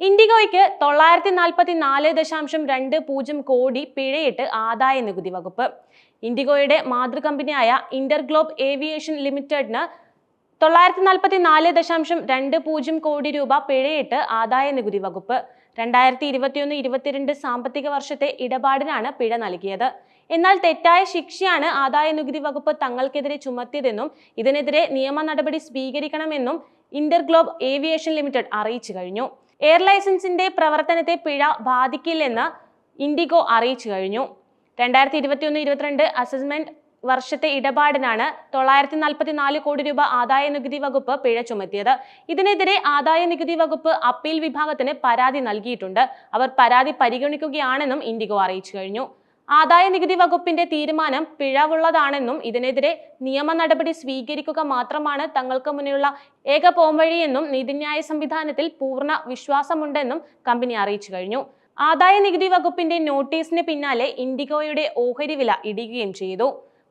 ഇൻഡിഗോയ്ക്ക് തൊള്ളായിരത്തി നാൽപ്പത്തി നാല് ദശാംശം രണ്ട് പൂജ്യം കോടി പിഴയിട്ട് ആദായ നികുതി വകുപ്പ്. ഇൻഡിഗോയുടെ മാതൃകമ്പനിയായ ഇന്റർഗ്ലോബ് ഏവിയേഷൻ ലിമിറ്റഡിന് തൊള്ളായിരത്തി നാൽപ്പത്തി നാല് ദശാംശം രണ്ട് പൂജ്യം കോടി രൂപ പിഴയിട്ട് ആദായ നികുതി വകുപ്പ്. രണ്ടായിരത്തി ഇരുപത്തിയൊന്ന് ഇരുപത്തിരണ്ട് സാമ്പത്തിക വർഷത്തെ ഇടപാടിനാണ് പിഴ നൽകിയത്. എന്നാൽ തെറ്റായ ശിക്ഷയാണ് ആദായ നികുതി വകുപ്പ് തങ്ങൾക്കെതിരെ ചുമത്തിയതെന്നും ഇതിനെതിരെ നിയമ നടപടി സ്വീകരിക്കണമെന്നും ഇന്റർഗ്ലോബ് ഏവിയേഷൻ ലിമിറ്റഡ് അറിയിച്ചു കഴിഞ്ഞു. എയർ ലൈസൻസിന്റെ പ്രവർത്തനത്തെ പിഴ ബാധിക്കില്ലെന്ന് ഇൻഡിഗോ അറിയിച്ചു കഴിഞ്ഞു. രണ്ടായിരത്തി ഇരുപത്തിയൊന്ന് ഇരുപത്തിരണ്ട് അസസ്മെന്റ് വർഷത്തെ ഇടപാടിനാണ് തൊള്ളായിരത്തി നാൽപ്പത്തി നാല് കോടി രൂപ ആദായ നികുതി വകുപ്പ് പിഴ ചുമത്തിയത്. ഇതിനെതിരെ ആദായ നികുതി വകുപ്പ് അപ്പീൽ വിഭാഗത്തിന് പരാതി നൽകിയിട്ടുണ്ട്. അവർ പരാതി പരിഗണിക്കുകയാണെന്നും ഇൻഡിഗോ അറിയിച്ചു കഴിഞ്ഞു. ആദായ നികുതി വകുപ്പിന്റെ തീരുമാനം പിഴവുള്ളതാണെന്നും ഇതിനെതിരെ നിയമ നടപടി സ്വീകരിക്കുക മാത്രമാണ് തങ്ങൾക്ക് മുന്നിലുള്ള ഏക പോംവഴിയെന്നും നീതിന്യായ സംവിധാനത്തിൽ പൂർണ വിശ്വാസമുണ്ടെന്നും കമ്പനി അറിയിച്ചു കഴിഞ്ഞു. ആദായ നികുതി വകുപ്പിന്റെ നോട്ടീസിന് പിന്നാലെ ഇൻഡിഗോയുടെ ഓഹരി വില ഇടിയുകയും ചെയ്തു.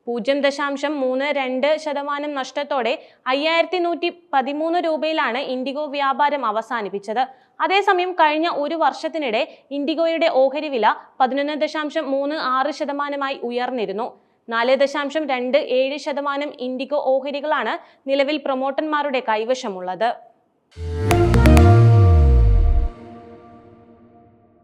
പൂജ്യം ദശാംശം മൂന്ന് രണ്ട് ശതമാനം നഷ്ടത്തോടെ അയ്യായിരത്തി നൂറ്റി പതിമൂന്ന് രൂപയിലാണ് ഇൻഡിഗോ വ്യാപാരം അവസാനിപ്പിച്ചത്. അതേസമയം കഴിഞ്ഞ ഒരു വർഷത്തിനിടെ ഇൻഡിഗോയുടെ ഓഹരി വില പതിനൊന്ന് ദശാംശം മൂന്ന് ആറ് ശതമാനമായി ഉയർന്നിരുന്നു. നാല് ദശാംശം രണ്ട് ഏഴ് ശതമാനം ഇൻഡിഗോ ഓഹരികളാണ് നിലവിൽ പ്രൊമോട്ടർമാരുടെ കൈവശമുള്ളത്.